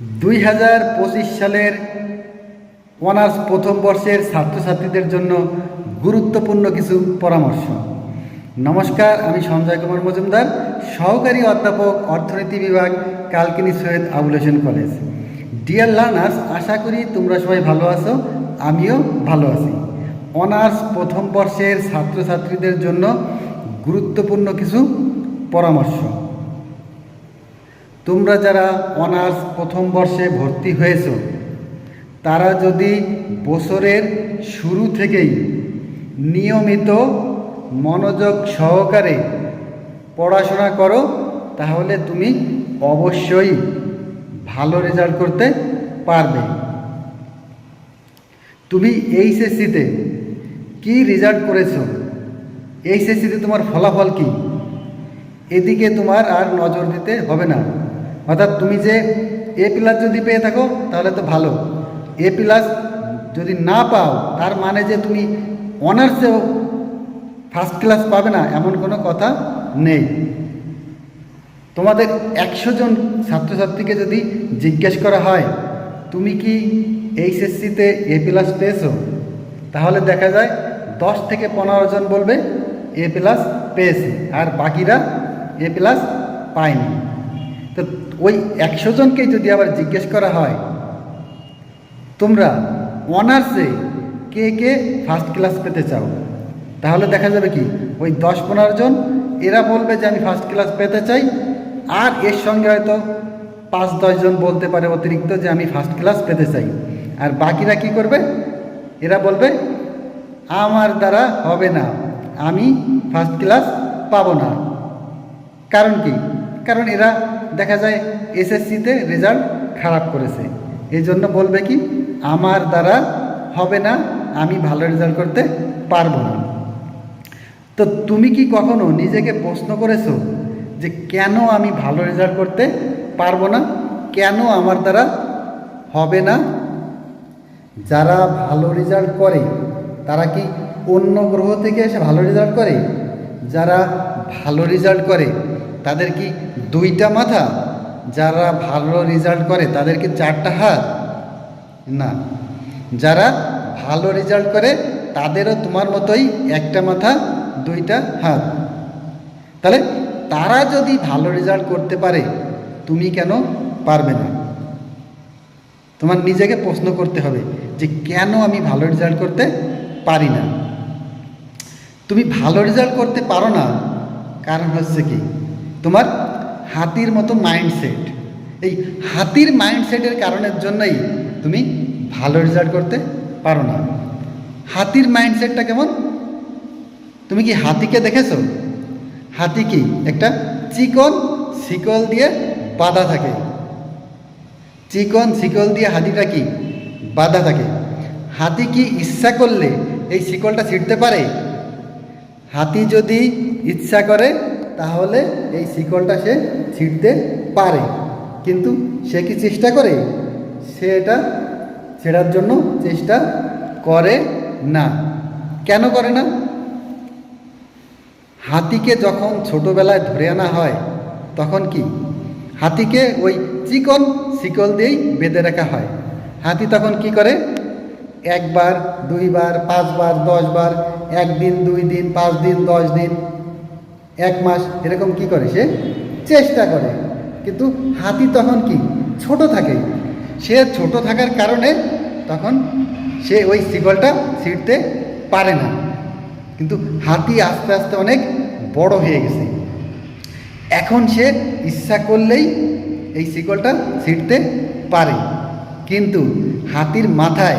দুই হাজার পঁচিশ সালের অনার্স প্রথম বর্ষের ছাত্রছাত্রীদের জন্য গুরুত্বপূর্ণ কিছু পরামর্শ। নমস্কার, আমি সঞ্জয় কুমার মজুমদার, সহকারী অধ্যাপক, অর্থনীতি বিভাগ, Kalkini Syed Abul Hossain college. Dear learners আশা করি তোমরা সবাই ভালো আছো, আমিও ভালো আছি। অনার্স প্রথম বর্ষের ছাত্রছাত্রীদের জন্য গুরুত্বপূর্ণ কিছু পরামর্শ। তোমরা যারা অনার্স প্রথম বর্ষে ভর্তি হয়েছ, তারা যদি বছরের শুরু থেকেই নিয়মিত মনোযোগ সহকারে পড়াশোনা করো, তাহলে তুমি অবশ্যই ভালো রেজাল্ট করতে পারবে। তুমি এইচএসসিতে কি রেজাল্ট করেছ? এইচএসসিতে তোমার ফলাফল কী? এদিকে তোমার আর নজর দিতে হবে না। অর্থাৎ তুমি যে এ প্লাস যদি পেয়ে থাকো, তাহলে তো ভালো। এ প্লাস যদি না পাও, তার মানে যে তুমি অনার্সেও ফার্স্ট ক্লাস পাবে না, এমন কোনো কথা নেই। তোমাদের একশো জন ছাত্রছাত্রীকে যদি জিজ্ঞেস করা হয়, তুমি কি এইচএসসিতে এ প্লাস পেয়েছ? তাহলে দেখা যায় দশ থেকে পনেরো জন বলবে এ প্লাস পেয়েছি। আর বাকিরা এ প্লাস পায়নি। তো ওই একশো জনকেই যদি আবার জিজ্ঞেস করা হয়, তোমরা অনার্সে কে কে ফার্স্ট ক্লাস পেতে চাও? তাহলে দেখা যাবে কি, ওই দশ পনেরো জন, এরা বলবে যে আমি ফার্স্ট ক্লাস পেতে চাই, আর এর সঙ্গে হয়তো পাঁচ দশজন বলতে পারে অতিরিক্ত যে আমি ফার্স্ট ক্লাস পেতে চাই। আর বাকিরা কি করবে? এরা বলবে, আমার দ্বারা হবে না, আমি ফার্স্ট ক্লাস পাবো না। কারণ কি? কারণ এরা দেখা যায় এসএসসিতে রেজাল্ট খারাপ করেছে। এই জন্য বলবে কি, আমার দ্বারা হবে না, আমি ভালো রেজাল্ট করতে পারব না। তো তুমি কি কখনো নিজেকে প্রশ্ন করেছ যে কেন আমি ভালো রেজাল্ট করতে পারব না? কেন আমার দ্বারা হবে না? যারা ভালো রেজাল্ট করে, তারা কি অন্য গ্রহ থেকে এসে ভালো রেজাল্ট করে? যারা ভালো রেজাল্ট করে তাদের কি দুইটা মাথা? যারা ভালো রেজাল্ট করে, তাদের কি চারটা হাত? না। যারা ভালো রেজাল্ট করে, তাদেরও তোমার মতোই একটা মাথা, দুইটা হাত। তাহলে তারা যদি ভালো রেজাল্ট করতে পারে, তুমি কেন পারবে না? তোমার নিজেকে প্রশ্ন করতে হবে যে কেন আমি ভালো রেজাল্ট করতে পারি না? তুমি ভালো রেজাল্ট করতে পারো না, কারণ হচ্ছে কি? তোমার হাতির মতো মাইন্ডসেট এই হাতির মাইন্ডসেটের কারণের জন্যই তুমি ভালো রেজাল্ট করতে পারো না। হাতির মাইন্ডসেটটা কেমন? তুমি কি হাতিকে দেখেছ? হাতি কি একটা চিকন শিকল দিয়ে বাঁধা থাকে। চিকন শিকল দিয়ে হাতিটা কি বাঁধা থাকে। হাতি কি ইচ্ছা করলে এই শিকলটা ছিঁড়তে পারে? হাতি যদি ইচ্ছা করে তাহলে এই শিকলটা সে ছিঁড়তে পারে। কিন্তু সে কি চেষ্টা করে? সে এটা ছেড়ার জন্য চেষ্টা করে না। কেন করে না? হাতিকে যখন ছোটোবেলায় ধরে আনা হয়, তখন কি? হাতিকে ওই চিকন শিকল দিয়েই বেঁধে রাখা হয়। হাতি তখন কি করে? একবার, দুইবার, পাঁচবার, দশবার, একদিন, দুই দিন, পাঁচ দিন, দশ দিন এক মাস এরকম কি করে সে? চেষ্টা করে। কিন্তু হাতি তখন কি? ছোট থাকে। সে ছোট থাকার কারণে তখন সে ওই শিকলটা ছিঁড়তে পারে না। কিন্তু হাতি আস্তে আস্তে অনেক বড় হয়ে গেছে। এখন সে ইচ্ছা করলেই এই শিকলটা ছিঁড়তে পারে। কিন্তু হাতির মাথায়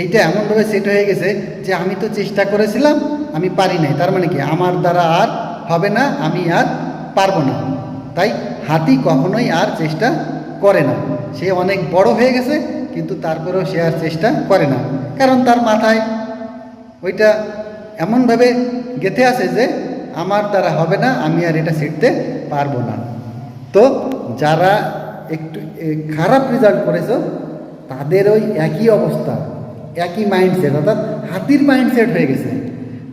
এইটা এমনভাবে সেট হয়ে গেছে যে আমি তো চেষ্টা করেছিলাম, আমি পারি নাই। তার মানে কি? আমার দ্বারা আর হবে না, আমি আর পারব না। তাই হাতি কখনোই আর চেষ্টা করে না। সে অনেক বড় হয়ে গেছে, কিন্তু তারপরেও সে আর চেষ্টা করে না। কারণ তার মাথায় ওইটা এমনভাবে গেঁথে আছে যে আমার দ্বারা হবে না, আমি আর এটা শিখতে পারব না। তো যারা একটু খারাপ রেজাল্ট করেছ, তাদের ওই একই অবস্থা। একই মাইন্ডসেট অর্থাৎ হাতির মাইন্ডসেট হয়ে গেছে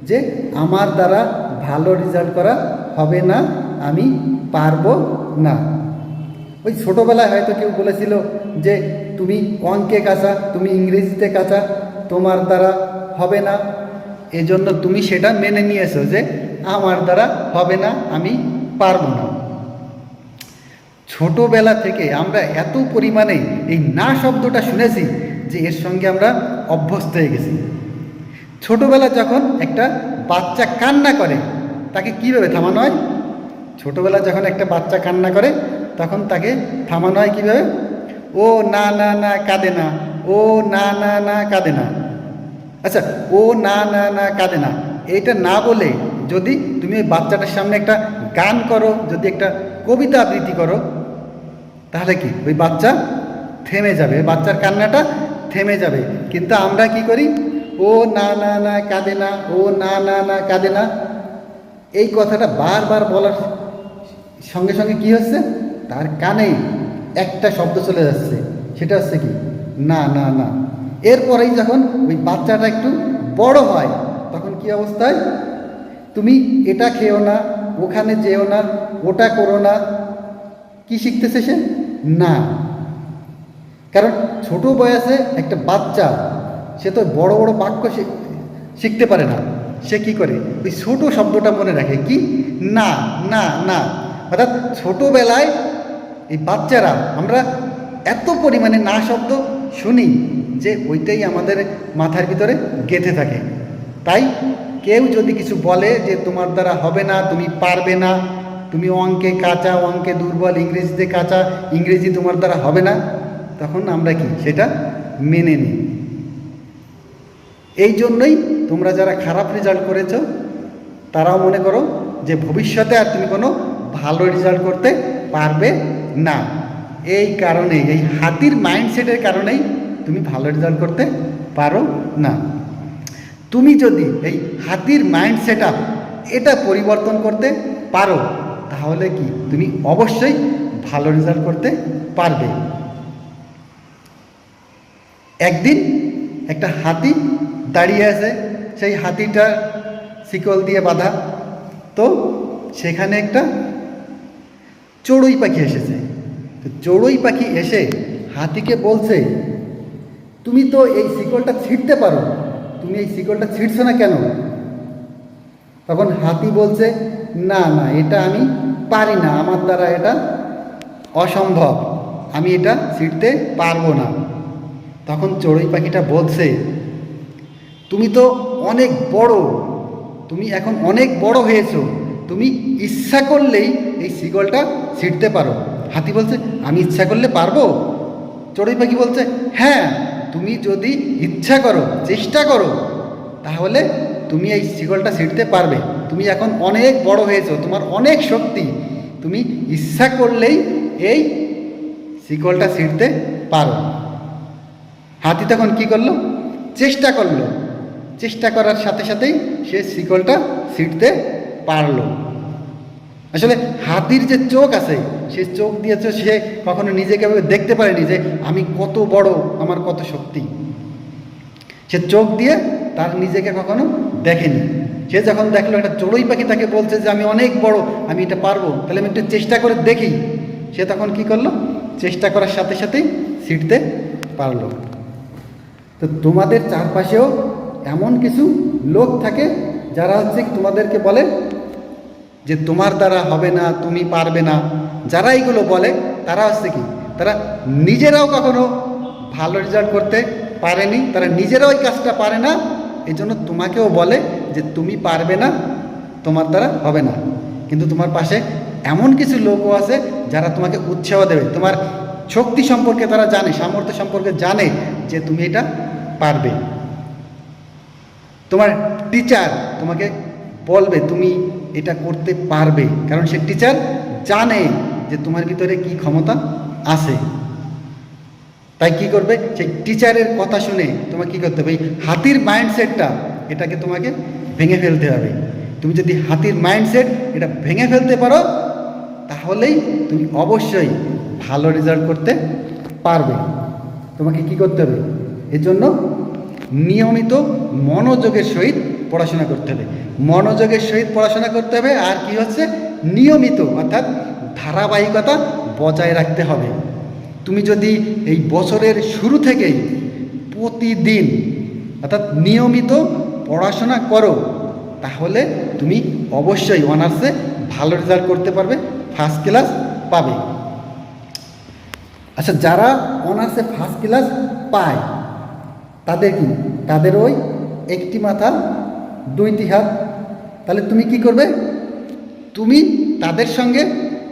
যে আমার দ্বারা ভালো রেজাল্ট করা হবে না, আমি পারব না। ওই ছোটোবেলায় হয়তো কেউ বলেছিল যে তুমি অঙ্কে কাঁচা, তুমি ইংরেজিতে কাঁচা, তোমার দ্বারা হবে না। এজন্য তুমি সেটা মেনে নিয়েছো যে আমার দ্বারা হবে না, আমি পারব না। ছোটোবেলা থেকে আমরা এত পরিমাণে এই না শব্দটা শুনেছি যে এর সঙ্গে আমরা অভ্যস্ত হয়ে গেছি। ছোটবেলা যখন একটা বাচ্চা কান্না করে, তাকে কীভাবে থামানো হয়? ছোটবেলা যখন একটা বাচ্চা কান্না করে, তখন তাকে থামানো হয় কীভাবে? ও না না না, কাঁদে না। ও না না না, কাঁদে না। আচ্ছা ও না না না, কাঁদে না। এইটা না বলে যদি তুমি ওই বাচ্চাটার সামনে একটা গান করো, যদি একটা কবিতা আবৃত্তি করো, তাহলে কি? ওই বাচ্চা থেমে যাবে। বাচ্চার কান্নাটা থেমে যাবে। কিন্তু আমরা কি করি? ও না না না, কাঁদে না, ও না না না, কাঁদে না। এই কথাটা বারবার বলার সঙ্গে সঙ্গে কি হচ্ছে? তার কানে একটা শব্দ চলে যাচ্ছে। সেটা হচ্ছে কি? না না না। এরপরেই যখন ওই বাচ্চাটা একটু বড় হয়, তখন কি অবস্থায়? তুমি এটা খেও না, ওখানে যেও না, ওটা করো না। কি শিখতেছে সে? না। কারণ ছোট বয়সে একটা বাচ্চা, সে তো বড় বড় বাক্য শিখ- শিখতে পারে না। সে কি করে? ওই ছোট শব্দটা মনে রাখে কি? না না না। অর্থাৎ ছোটোবেলায় এই বাচ্চারা, আমরা এত পরিমাণে না শব্দ শুনি যে ওইটাই আমাদের মাথার ভিতরে গেঁথে থাকে। তাই কেউ যদি কিছু বলে যে তোমার দ্বারা হবে না, তুমি পারবে না, তুমি অঙ্কে কাঁচা, অঙ্কে দুর্বল, ইংরেজিতে কাঁচা, ইংরেজি তোমার দ্বারা হবে না তখন আমরা কি? সেটা মেনে নিই। এই জন্যই তোমরা যারা খারাপ রেজাল্ট করেছ, তারাও মনে করো যে ভবিষ্যতে আর তুমি কোনো ভালো রেজাল্ট করতে পারবে না। এই কারণেই, এই হাতির মাইন্ডসেটের কারণেই তুমি ভালো রেজাল্ট করতে পারো না। তুমি যদি এই হাতির মাইন্ড সেট এটা পরিবর্তন করতে পারো, তাহলে কি? তুমি অবশ্যই ভালো রেজাল্ট করতে পারবে। একদিন একটা হাতি দাঁড়িয়ে আছে, সেই হাতিটা শিকল দিয়ে বাঁধা। তো সেখানে একটা চড়ুই পাখি এসেছে। তো চড়ুই পাখি এসে হাতিকে বলছে, তুমি তো এই শিকলটা ছিঁড়তে পারো। তুমি এই শিকলটা ছিঁড়ছো না কেন? তখন হাতি বলছে, না না, এটা আমি পারি না। আমার দ্বারা এটা অসম্ভব। আমি এটা ছিঁড়তে পারব না। তখন চড়ুই পাখিটা বলছে, তুমি তো অনেক বড়, তুমি এখন অনেক বড় হয়েছো, তুমি ইচ্ছা করলেই এই শিকলটা ছিঁড়তে পারো। হাতি বলছে, আমি ইচ্ছা করলে পারব? চড়ুই পাখি বলছে হ্যাঁ তুমি যদি ইচ্ছা করো, চেষ্টা করো, তাহলে তুমি এই শিকলটা ছিঁড়তে পারবে। তুমি এখন অনেক বড় হয়েছো, তোমার অনেক শক্তি, তুমি ইচ্ছা করলেই এই শিকলটা ছিঁড়তে পারো। হাতি তখন কি করল? চেষ্টা করল। চেষ্টা করার সাথে সাথেই সে শিকলটা ছিঁড়তে পারল। আসলে হাতির যে চোখ আছে, সে চোখ দিয়েছে সে কখনো নিজেকে দেখতে পারেনি যে আমি কত বড়, আমার কত শক্তি। সে চোখ দিয়ে তার নিজেকে কখনো দেখেনি। সে যখন দেখল, একটা চড়ুই পাখি তাকে বলছে যে, আমি অনেক বড়, আমি এটা পারব, তাহলে আমি একটু চেষ্টা করে দেখি। সে তখন কি করল? চেষ্টা করার সাথে সাথেই ছিটতে পারল। তো তোমাদের চারপাশেও এমন কিছু লোক থাকে যারা হচ্ছে তোমাদেরকে বলে যে তোমার দ্বারা হবে না, তুমি পারবে না। যারা এইগুলো বলে, তারা হচ্ছে কি, তারা নিজেরাও কখনো ভালো রেজাল্ট করতে পারেনি, তারা নিজেরাও ওই কাজটা পারে না। এই জন্য তোমাকেও বলে যে তুমি পারবে না, তোমার দ্বারা হবে না। কিন্তু তোমার পাশে এমন কিছু লোকও আছে যারা তোমাকে উৎসাহ দেবে। তোমার শক্তি সম্পর্কে তারা জানে, সামর্থ্য সম্পর্কে জানে যে তুমি এটা পারবে। তোমার টিচার তোমাকে বলবে, তুমি এটা করতে পারবে। কারণ সে টিচার জানে যে তোমার ভিতরে কি ক্ষমতা আছে। তাই কি করবে? সেই টিচারের কথা শুনে তোমাকে কি করতে হবে? এই হাতির মাইন্ডসেটটা এটাকে তোমাকে ভেঙে ফেলতে হবে। তুমি যদি হাতির মাইন্ডসেট এটা ভেঙে ফেলতে পারো, তাহলেই তুমি অবশ্যই ভালো রেজাল্ট করতে পারবে। তোমাকে কি করতে হবে? এজন্য নিয়মিত মনোযোগের সহিত পড়াশোনা করতে হবে। মনোযোগের সহিত পড়াশোনা করতে হবে আর কি হচ্ছে? নিয়মিত, অর্থাৎ ধারাবাহিকতা বজায় রাখতে হবে। তুমি যদি এই বছরের শুরু থেকেই প্রতিদিন, অর্থাৎ নিয়মিত পড়াশোনা করো, তাহলে তুমি অবশ্যই অনার্সে ভালো রেজাল্ট করতে পারবে ফার্স্ট ক্লাস পাবে। আচ্ছা যারা অনার্সে ফার্স্ট ক্লাস পায় তাদের কি? তাদের ওই একটি মাথা, দুইটি হাত। তাহলে তুমি কি করবে? তুমি তাদের সঙ্গে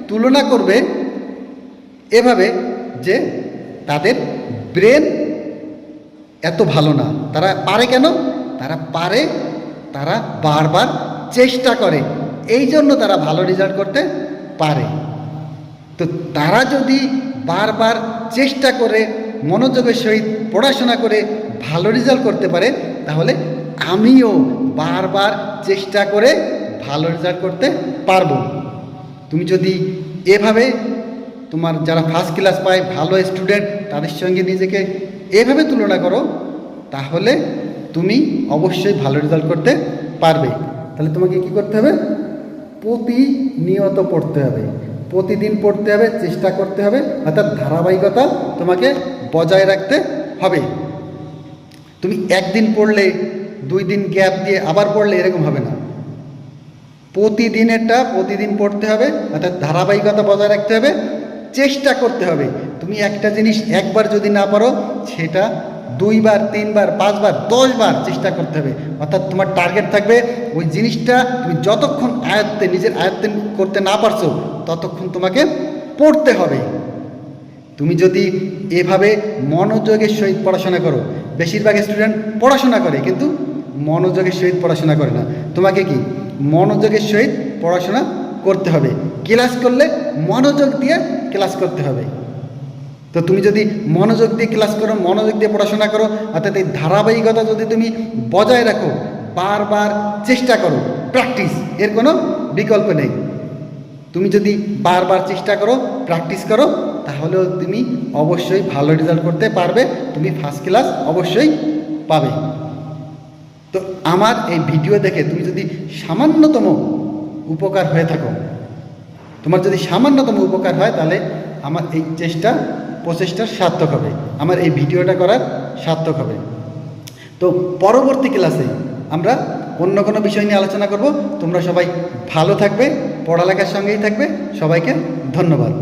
তুলনা করবে এভাবে যে তাদের ব্রেন এত ভালো না। তারা পারে কেন? তারা পারে, তারা বারবার চেষ্টা করে। এই জন্য তারা ভালো রেজাল্ট করতে পারে। তো তারা যদি বারবার চেষ্টা করে, মনোযোগের সহিত পড়াশোনা করে ভালো রেজাল্ট করতে পারে, তাহলে আমিও বারবার চেষ্টা করে ভালো রেজাল্ট করতে পারব। তুমি যদি এভাবে তোমার যারা ফার্স্ট ক্লাস পায়, ভালো স্টুডেন্ট তাদের সঙ্গে নিজেকে এভাবে তুলনা করো, তাহলে তুমি অবশ্যই ভালো রেজাল্ট করতে পারবে। তাহলে তোমাকে কি করতে হবে? প্রতিনিয়ত পড়তে হবে। প্রতিদিন পড়তে হবে, চেষ্টা করতে হবে, অর্থাৎ ধারাবাহিকতা তোমাকে বজায় রাখতে হবে। তুমি একদিন পড়লে দুই দিন গ্যাপ দিয়ে আবার পড়লে এরকম হবে না। প্রতিদিনেরটা প্রতিদিন পড়তে হবে, অর্থাৎ ধারাবাহিকতা বজায় রাখতে হবে, চেষ্টা করতে হবে। তুমি একটা জিনিস একবার যদি না পারো, সেটা দুইবার, তিনবার, পাঁচবার, দশবার চেষ্টা করতে হবে। অর্থাৎ তোমার টার্গেট থাকবে ওই জিনিসটা তুমি যতক্ষণ আয়ত্তে, নিজের আয়ত্তে করতে না পারছ, ততক্ষণ তোমাকে পড়তে হবে। তুমি যদি এভাবে মনোযোগের সহিত পড়াশোনা করো, বেশিরভাগ স্টুডেন্ট পড়াশোনা করে, কিন্তু মনোযোগের সহিত পড়াশোনা করে না। তোমাকে কি? মনোযোগের সহিত পড়াশোনা করতে হবে। ক্লাস করলে মনোযোগ দিয়ে ক্লাস করতে হবে। তো তুমি যদি মনোযোগ দিয়ে ক্লাস করো, মনোযোগ দিয়ে পড়াশোনা করো, অর্থাৎ এই ধারাবাহিকতা যদি তুমি বজায় রাখো, বারবার চেষ্টা করো প্র্যাকটিস এর কোনো বিকল্প নেই। তুমি যদি বারবার চেষ্টা করো প্র্যাকটিস করো তাহলেও তুমি অবশ্যই ভালো রেজাল্ট করতে পারবে। তুমি ফার্স্ট ক্লাস অবশ্যই পাবে। তো আমার এই ভিডিও দেখে তুমি যদি সামান্যতম উপকার হয়ে থাকো, তোমার যদি সামান্যতম উপকার হয়, তাহলে আমার এই চেষ্টা, প্রচেষ্টার সার্থক হবে। আমার এই ভিডিওটা করার সার্থক হবে। তো পরবর্তী ক্লাসে আমরা অন্য কোনো বিষয় নিয়ে আলোচনা করব। তোমরা সবাই ভালো থাকবে, পড়ালেখার সঙ্গেই থাকবে। সবাইকে ধন্যবাদ।